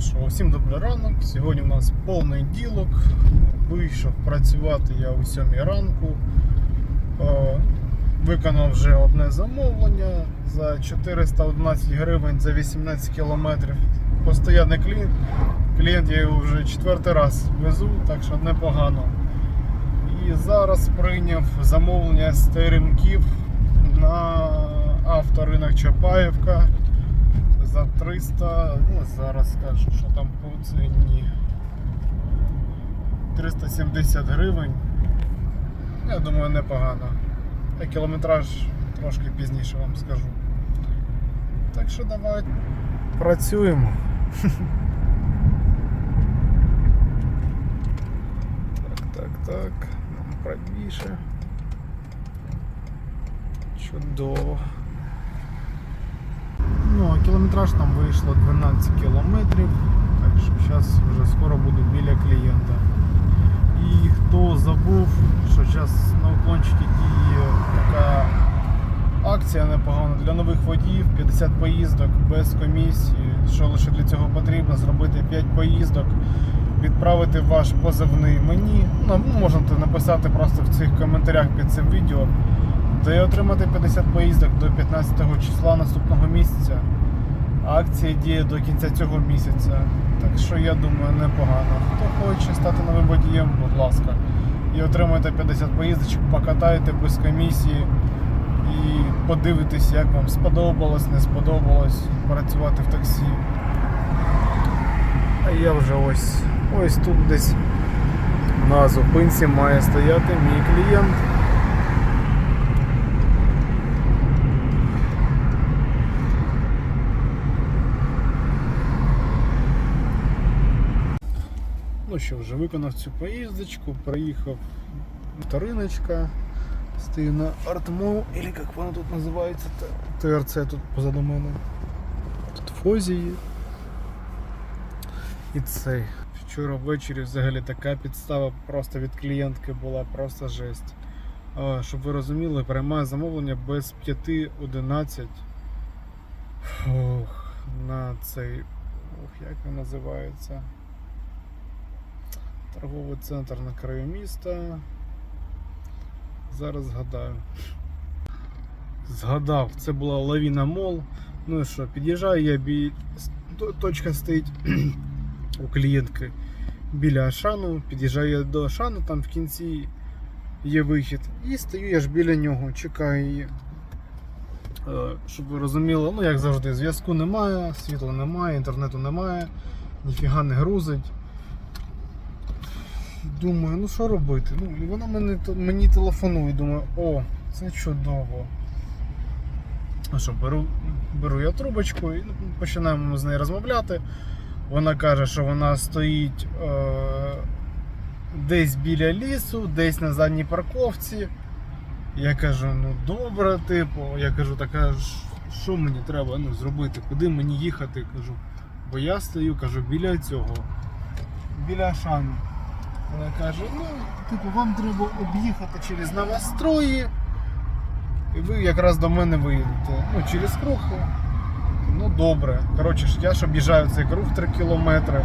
Що, усім добрий ранок. Сьогодні у нас повний ділок. Вийшов працювати я о 7 ранку. Е, Виконав вже одне замовлення за 411 гривень за 18 кілометрів. Постоянний клієнт. Клієнт я його вже четвертий раз везу, так що непогано. І зараз прийняв замовлення з теремків на авторинок Чапаєвка за 300, ну зараз скажу, що там по ціні 370 гривень. Я думаю, непогано. А кілометраж трошки пізніше вам скажу. Так що давай працюємо. Так, так, так. Нам правіше. Чудово. Ну, а кілометраж там вийшло 12 кілометрів. Так що зараз вже скоро буду біля клієнта. І хто забув, що зараз на уклончикі діє така акція непогана для нових водіїв, 50 поїздок без комісії. Що лише для цього потрібно, зробити 5 поїздок, відправити ваш позивний мені. Ну, можете написати просто в цих коментарях під цим відео. Й отримати 50 поїздок до 15 числа наступного місяця. Акція діє до кінця цього місяця. Так що я думаю, непогано. Хто хоче стати новим водієм, будь ласка. І отримайте 50 поїздочок, покатайте без комісії і подивитесь, як вам сподобалось, не сподобалось працювати в таксі. А я вже ось ось тут десь на зупинці має стояти мій клієнт. Ну що, вже виконав цю поїздочку, приїхав вториночка, стою на Артмол, или як вона тут називається, ТРЦ тут позаду мене. Тут фозії. І цей. Вчора ввечері взагалі така підстава просто від клієнтки була, просто жесть. А, щоб ви розуміли, приймаю замовлення без 5.11. Ох, на цей. Ох, як він називається? Торговий центр на краю міста. Зараз згадаю. Згадав, це була лавіна мол. Ну і що, під'їжджаю я бі... точка стоїть у клієнтки біля Ашану. Під'їжджаю я до Ашану, там в кінці є вихід. І стою я ж біля нього, чекаю її. Е, Щоб ви розуміли, ну як завжди, зв'язку немає, світла немає, інтернету немає, ніфіга не грузить. Думаю, ну що робити? Ну, і вона мені, мені телефонує, думаю, о, це чудово. А що, беру, беру я трубочку і ну, починаємо з нею розмовляти. Вона каже, що вона стоїть е, десь біля лісу, десь на задній парковці. Я кажу, ну добре, типу, я кажу, так а що мені треба ну, зробити, куди мені їхати? Кажу, бо я стою, кажу, біля цього, біля шану. Вона каже, ну, типу, вам треба об'їхати через новострої. І ви якраз до мене виїдете. Ну, через круг. Ну добре. Коротше, я ж об'їжджаю цей круг 3 кілометри.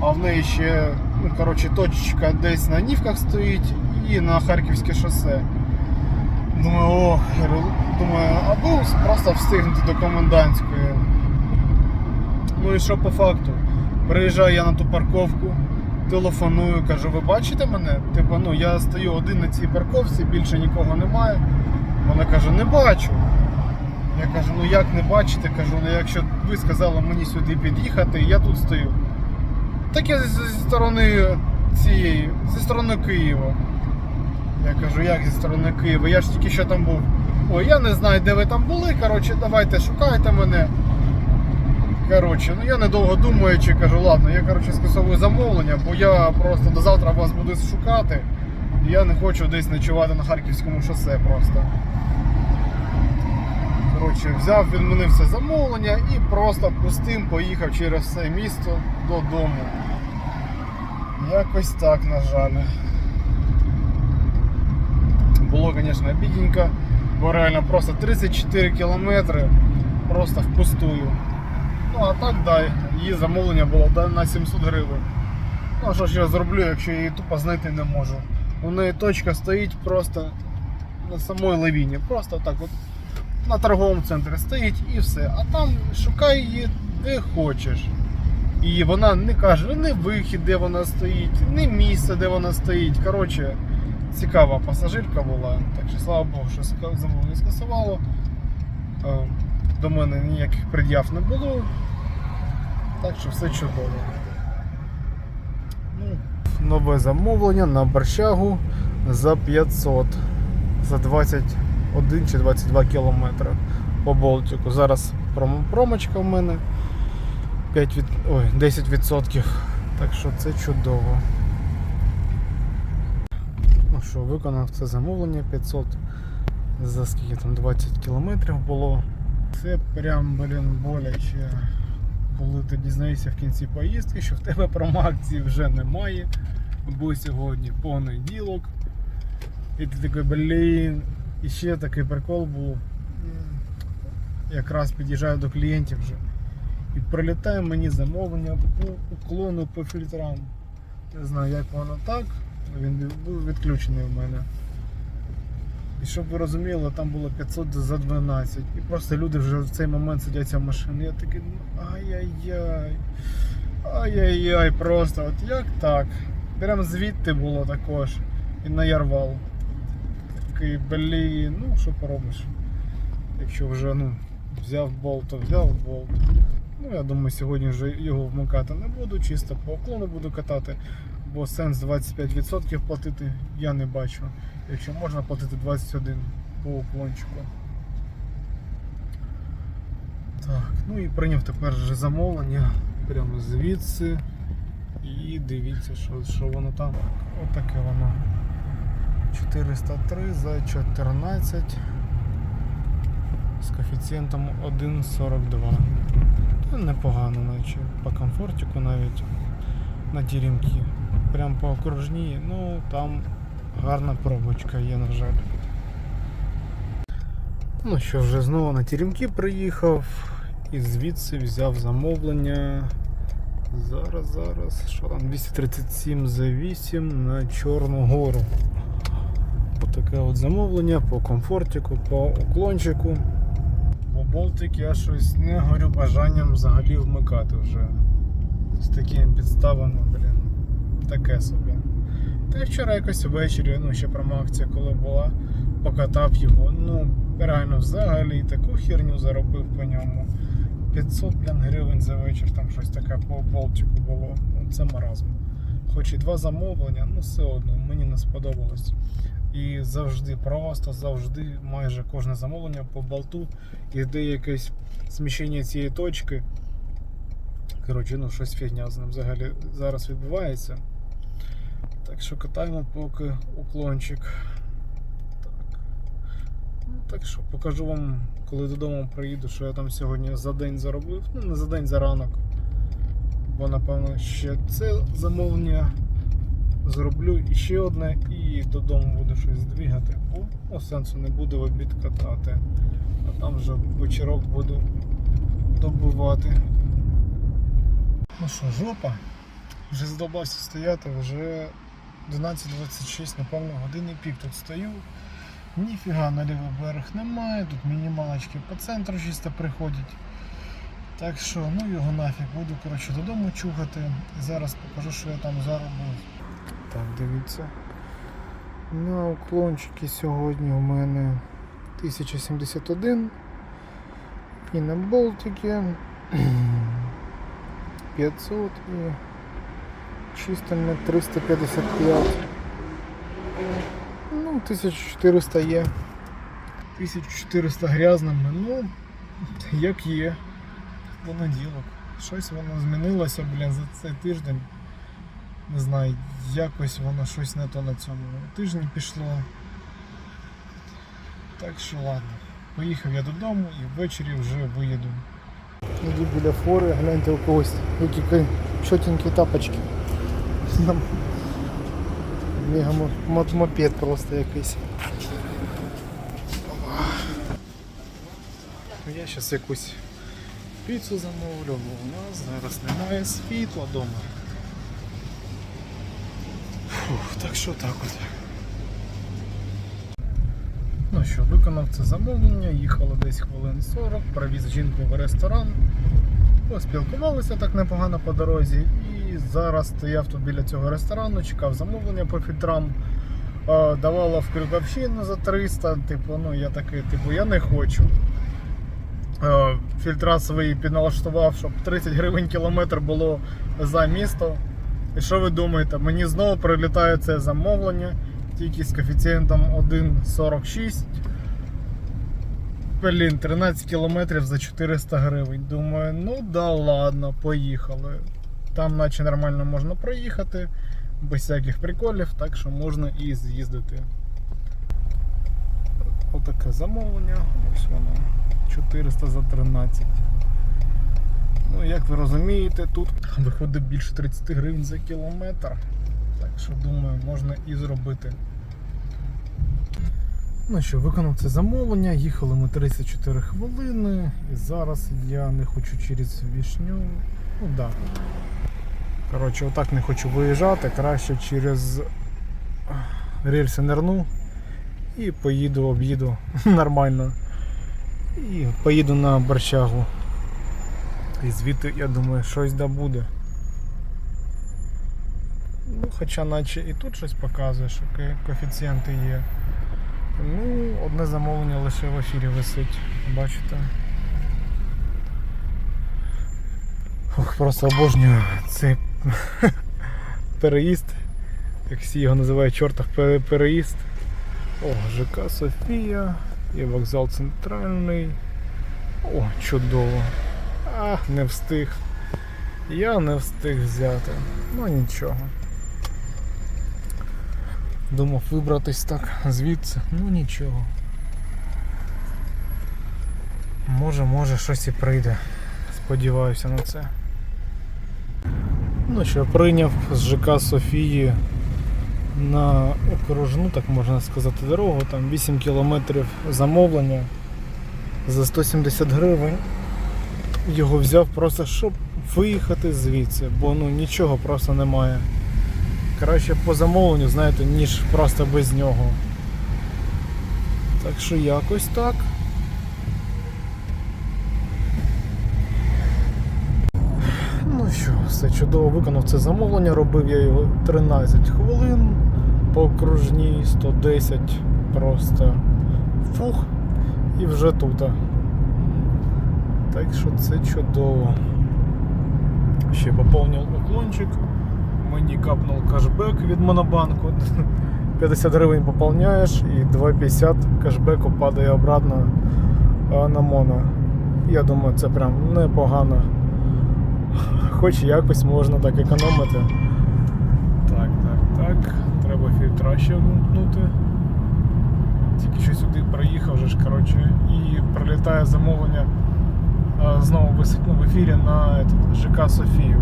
А в неї ще, ну, коротше, точечка десь на Нівках стоїть і на Харківське шосе. Думаю, о, думаю, або просто встигнути до комендантської. Ну і що по факту? Приїжджаю я на ту парковку, телефоную, кажу, ви бачите мене? Типу, ну я стою один на цій парковці, більше нікого немає. Вона каже, не бачу. Я кажу, ну як не бачите? Кажу, ну якщо ви сказали мені сюди під'їхати, я тут стою. Так я зі сторони цієї, зі сторони Києва. Я кажу, як зі сторони Києва? Я ж тільки що там був. Ой, я не знаю, де ви там були. Коротше, давайте шукайте мене. Коротше, ну я недовго думаючи, кажу, ладно, я коротше скасовую замовлення, бо я просто до завтра вас буду шукати. І я не хочу десь ночувати на Харківському шосе просто. Коротше, взяв, відмінив це замовлення і просто пустим поїхав через все місто додому. Якось так, на жаль. Було, звісно, обідненько, бо реально просто 34 кілометри просто впустую. Ну а так дай, її замовлення було да, на 700 гривень. Ну що ж я зроблю, якщо її тупо знайти не можу. У неї точка стоїть просто на самій лавіні. Просто так от на торговому центрі стоїть і все. А там шукай її де хочеш. І вона не каже не вихід, де вона стоїть, не місце, де вона стоїть. Коротше, цікава пасажирка була. Так що слава Богу, що замовлення скасувало. До мене ніяких пред'яв не було. Так що все чудово. Ну, Нове замовлення на борщагу за 500 за 21 чи 22 кілометри по Болтику. Зараз пром- промочка в мене 5 від... Ой, 10%. Так що це чудово. Ну що, виконав це замовлення 500 за скільки там 20 кілометрів було. Це прям, блін, боляче. Коли ти дізнаєшся в кінці поїздки, що в тебе промакції вже немає, бо сьогодні понеділок. І ти такий, блін. І ще такий прикол був. Якраз під'їжджаю до клієнтів вже. І прилітає мені замовлення по уклону по фільтрам. Не знаю, як воно так. Він був відключений в мене. І щоб ви розуміли, там було 500 за 12. І просто люди вже в цей момент сидяться в машині. Я такий, ну ай-яй-яй. Ай-яй-яй, просто от як так? Прям звідти було також. І на Ярвал. Такий, блін, ну що поробиш. Якщо вже ну, взяв болт, то взяв болт. Ну, я думаю, сьогодні вже його вмикати не буду, чисто по уклону буду катати, бо сенс 25% платити я не бачу. Якщо можна платити 21 по уклончику. Так, ну і прийняв тепер вже замовлення прямо звідси. І дивіться, що, що воно там. Отаке воно. 403 за 14 з коефіцієнтом 1,42. Ну, Непогано, наче по комфортику навіть на ті рімки. Прям по окружній, ну там гарна пробочка є, на жаль. Ну що, вже знову на тіремки приїхав і звідси взяв замовлення. Зараз, зараз, що там 237 за 8 на Чорну гору. Отаке от замовлення по комфортику, по уклончику. Бо Болтик я щось не горю бажанням взагалі вмикати вже. З такими підставами, блін, таке собі. Та й вчора якось ввечері, ну ще промакція, коли була, покатав його. Ну, реально взагалі таку херню заробив по ньому. 500 блін, гривень за вечір, там щось таке по болтику було. Ну, це маразм. Хоч і два замовлення, ну все одно, мені не сподобалось. І завжди, просто завжди, майже кожне замовлення по болту йде якесь сміщення цієї точки. Коротше, ну щось фігня з ним взагалі зараз відбувається. Так що катаємо поки уклончик. Так. Ну, так що покажу вам, коли додому приїду, що я там сьогодні за день заробив. Ну, не за день, за ранок. Бо напевно ще це замовлення зроблю і ще одне, і додому буду щось двигати. Бо сенсу не буде в обід катати. А там вже вечірок буду добивати. Ну що, жопа? Вже задобався стояти, вже 12.26, напевно, години пік тут стою. Ніфіга на лівий берег немає, тут мінімалочки по центру чисто приходять. Так що, ну його нафіг, буду коротше, додому чухати. І зараз покажу, що я там заробив. Так, дивіться. На уклончики сьогодні у мене 1071 і на болтики 500 і чистими 355. Ну, 1400 є. 1400 грязними, ну, як є. Понеділок. Щось воно змінилося, блін, за цей тиждень. Не знаю, якось воно щось не то на цьому тижні пішло. Так що ладно. Поїхав я додому і ввечері вже виїду. Іду біля фори, гляньте у когось які чотенькі тапочки. Там мегамопед просто якийсь. Я зараз якусь піцу замовлю, бо у нас зараз немає світла вдома. Фух, так що так от. Ну що, виконав це замовлення, їхало десь хвилин 40, привіз жінку в ресторан, поспілкувалися так непогано по дорозі. І зараз стояв тут біля цього ресторану, чекав замовлення по фільтрам. Е, Давала в Крюковщину за 300, типу, ну я такий, типу, я не хочу. Е, Фільтра свої підналаштував, щоб 30 гривень кілометр було за місто. І що ви думаєте? Мені знову прилітає це замовлення, тільки з коефіцієнтом 1,46. Блін, 13 кілометрів за 400 гривень. Думаю, ну да ладно, поїхали. Там наче нормально можна проїхати, без всяких приколів, так що можна і з'їздити. Отаке замовлення. Ось воно. 400 за 13. Ну, як ви розумієте, тут виходить більше 30 гривень за кілометр. Так що думаю, можна і зробити. Ну що, виконав це замовлення, їхали ми 34 хвилини, і зараз я не хочу через вішню. Ну да. Коротше, отак не хочу виїжджати, краще через рельси нирну і поїду, об'їду нормально. І поїду на борщагу. І звідти, я думаю, щось да буде. Ну, хоча наче і тут щось показує, що коефіцієнти є. Ну, одне замовлення лише в ефірі висить, бачите. Ох, просто обожнюю цей переїзд. Як всі його називають пере- переїзд. О, ЖК Софія і вокзал центральний. О, чудово. А, не встиг. Я не встиг взяти. Ну нічого. Думав вибратись так звідси. Ну нічого. Може, може щось і прийде. Сподіваюся на це. Ну що, прийняв з ЖК Софії на окружну, так можна сказати, дорогу. Там 8 кілометрів замовлення за 170 гривень. Його взяв просто, щоб виїхати звідси, бо ну нічого просто немає. Краще по замовленню, знаєте, ніж просто без нього. Так що якось так. Ну що, все чудово виконав це замовлення, робив я його 13 хвилин по окружній 110 просто фух і вже тут. Так що це чудово. Ще поповнив уклончик. Мені капнув кешбек від Монобанку. 50 гривень поповняєш і 2,50 кешбеку падає обратно на моно. Я думаю, це прям непогано. Хоч якось можна так економити. Так, так, так. Треба фільтра ще вимкнути. Тільки що сюди проїхав вже ж, коротше, і прилітає замовлення знову висить ну, в ефірі на этот, ЖК Софію.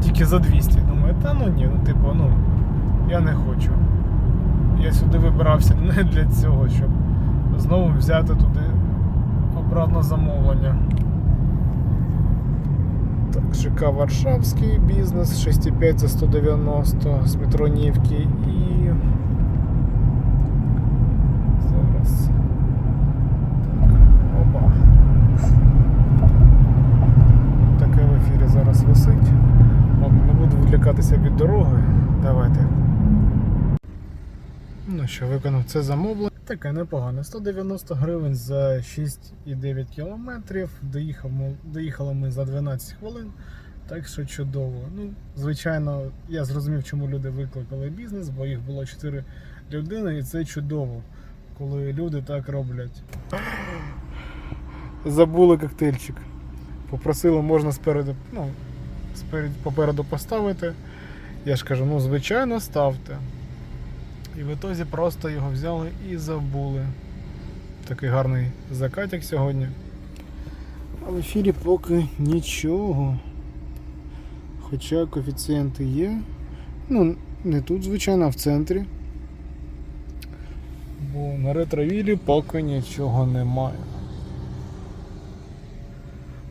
Тільки за 200. Думаю, та ну ні, ну типу, ну я не хочу. Я сюди вибирався не для цього, щоб знову взяти туди обратно замовлення. Так, ЖК Варшавський бізнес 6,5 за 190 з Метронівки і. Зараз. Так, опа. Таке в ефірі зараз висить. Ладно, відлякатися від дороги. Давайте. Ну що, виконав це замовлення. Таке непогане. 190 гривень за 6,9 кілометрів. Доїхав доїхали ми за 12 хвилин. Так що чудово. Ну, звичайно, я зрозумів, чому люди викликали бізнес, бо їх було 4 людини, і це чудово, коли люди так роблять. Забули коктейльчик. Попросили, можна спереду, ну, попереду поставити. Я ж кажу, ну звичайно, ставте. І в ітозі просто його взяли і забули. Такий гарний закатик сьогодні. А в ефірі поки нічого. Хоча коефіцієнти є. Ну, не тут, звичайно, а в центрі. Бо на ретровілі поки нічого немає.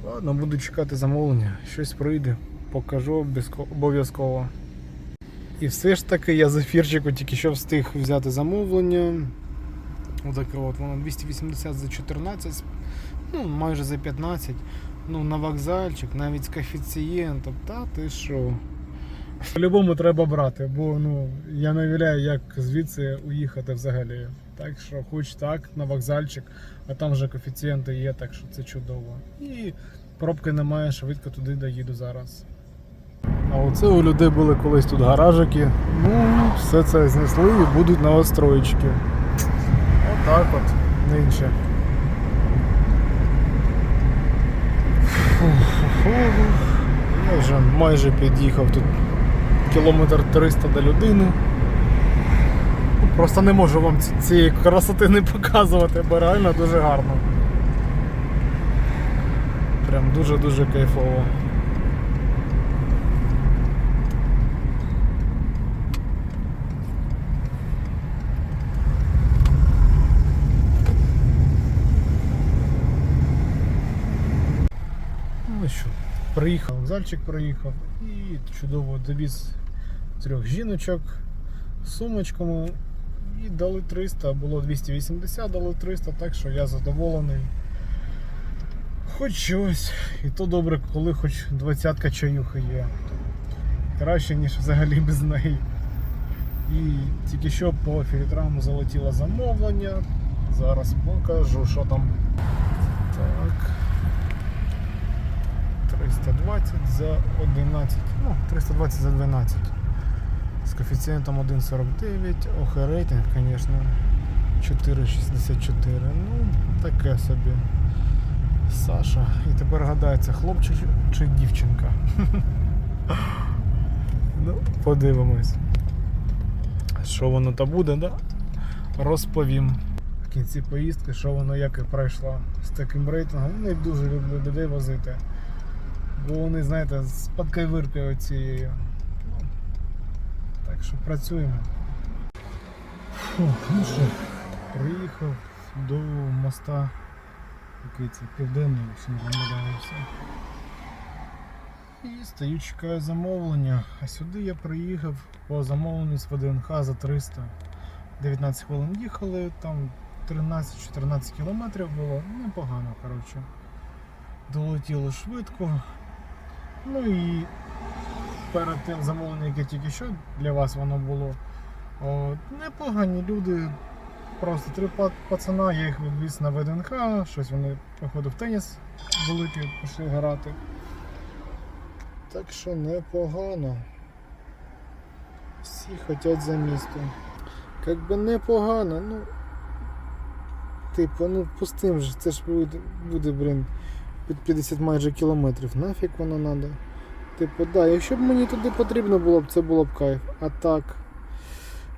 Ладно, буду чекати замовлення. Щось прийде, покажу обов'язково. І все ж таки я з ефірчику тільки що встиг взяти замовлення. Отаке от воно 280 за 14, ну майже за 15. Ну, на вокзальчик, навіть з коефіцієнтом, та ти що. По-любому треба брати, бо ну, я не уявляю, як звідси уїхати взагалі. Так що, хоч так, на вокзальчик, а там вже коефіцієнти є, так що це чудово. І пробки немає, швидко туди доїду зараз. А оце у людей були колись тут гаражики. Ну, все це знесли і будуть новостроєчки. Отак от, нинче. Фу-фу-фу. Я вже майже під'їхав тут кілометр 300 до людини. Просто не можу вам цієї красоти не показувати, бо реально дуже гарно. Прям дуже-дуже кайфово. Ну що, приїхав, зальчик приїхав і чудово довіз трьох жіночок з сумочками і дали 300, було 280, дали 300, так що я задоволений. Хоч щось. І то добре, коли хоч двадцятка чаюхи є. Краще, ніж взагалі без неї. І тільки що по філітрам залетіло замовлення. Зараз покажу, що там. Так. 320 за 11. Ну, 320 за 12. З коефіцієнтом 1,49. Ох, рейтинг, звісно, 4,64. Ну, таке собі. Саша. І тепер гадається, хлопчик чи дівчинка. ну, подивимось. Що воно то буде, да? Розповім. В кінці поїздки, що воно як і пройшло з таким рейтингом. Не дуже люблю людей возити. Бо вони, знаєте, з подкайвиркою цією. Ну, так що працюємо. Фух, ну що, приїхав до моста. Який це південний, не помиляюся. І стою, чекаю замовлення. А сюди я приїхав по замовленню з ВДНХ за 300. 19 хвилин їхали, там 13-14 кілометрів було. Непогано, коротше. Долетіло швидко. Ну і перед тим замовленням, яке тільки що для вас воно було. О, непогані люди. Просто три пацана, я їх відвіз на ВДНХ, щось вони, походу, в теніс великий пішли грати. Так що непогано. Всі хочуть за місто. Як би непогано, ну. Типу, ну пустим же, це ж буде, буде блін, під 50 майже кілометрів. Нафіг воно треба. Типу, да, якщо б мені туди потрібно було б, це було б кайф. А так.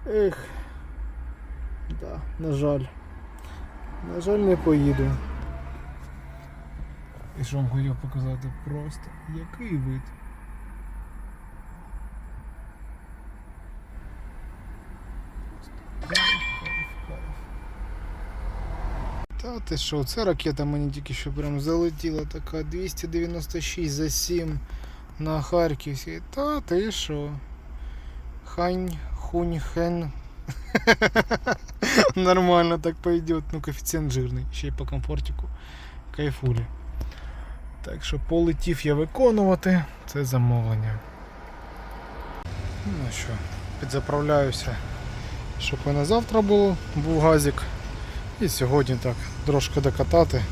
Ех. Да, на жаль. На жаль, не поїду. І що вам хотів показати просто який вид. Просто кайф, кайф, кайф. Та ти що, це ракета мені тільки що прям залетіла така 296 за 7 на Харківській. Та ти що? Хань, хунь, хен. Нормально так пойдет. Ну, коефіцієнт жирний, ще й по комфортику. Кайфулі. Так що полетів я виконувати це замовлення. Ну що, підзаправляюся, щоб і на завтра було, був газик. І сьогодні так трошки докатати.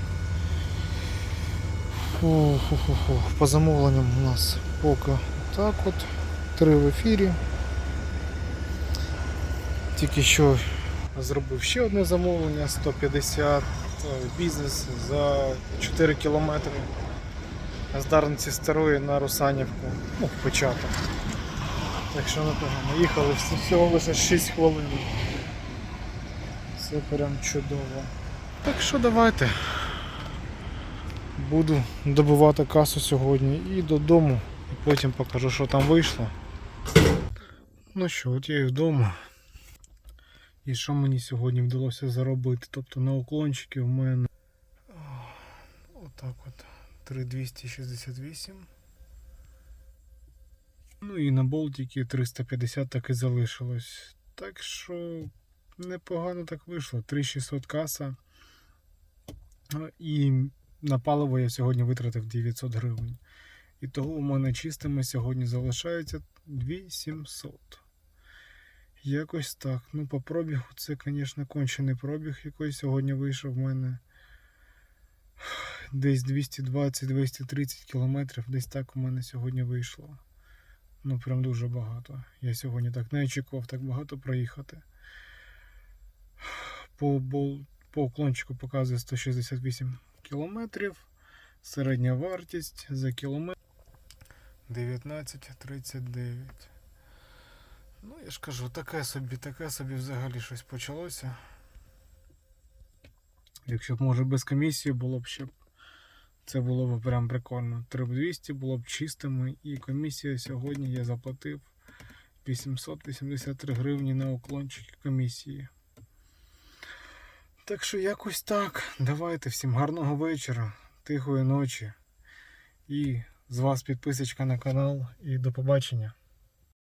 Фу-фу-фу-фу. По замовленням у нас поки так от. Три в ефірі. Тільки що зробив ще одне замовлення 150 е, бізнес за 4 кілометри з Дарниці Старої на Русанівку, ну, в початок. Так що непогано. Їхали всього лише 6 хвилин. Це прям чудово. Так що давайте. Буду добувати касу сьогодні і додому. І потім покажу, що там вийшло. Ну що, от я і вдома. І що мені сьогодні вдалося заробити? Тобто на уклончики в мене. Отак от. 3268. Ну і на болтики 350 так і залишилось. Так що непогано так вийшло. 3600 каса. І на паливо я сьогодні витратив 900 гривень. І того у мене чистими сьогодні залишається 2700. Якось так. Ну, по пробігу це, звісно, кончений пробіг, який сьогодні вийшов в мене. Десь 220-230 кілометрів, десь так у мене сьогодні вийшло. Ну, прям дуже багато. Я сьогодні так не очікував так багато проїхати. По, по уклончику показує 168 кілометрів. Середня вартість за кілометр 19,39. Ну, я ж кажу, таке собі, таке собі взагалі щось почалося. Якщо б може без комісії було б ще б це було б прям прикольно. 3200 було б чистими, і комісія сьогодні я заплатив 883 гривні на уклончики комісії. Так що якось так. Давайте всім гарного вечора, тихої ночі. І з вас підписочка на канал і до побачення.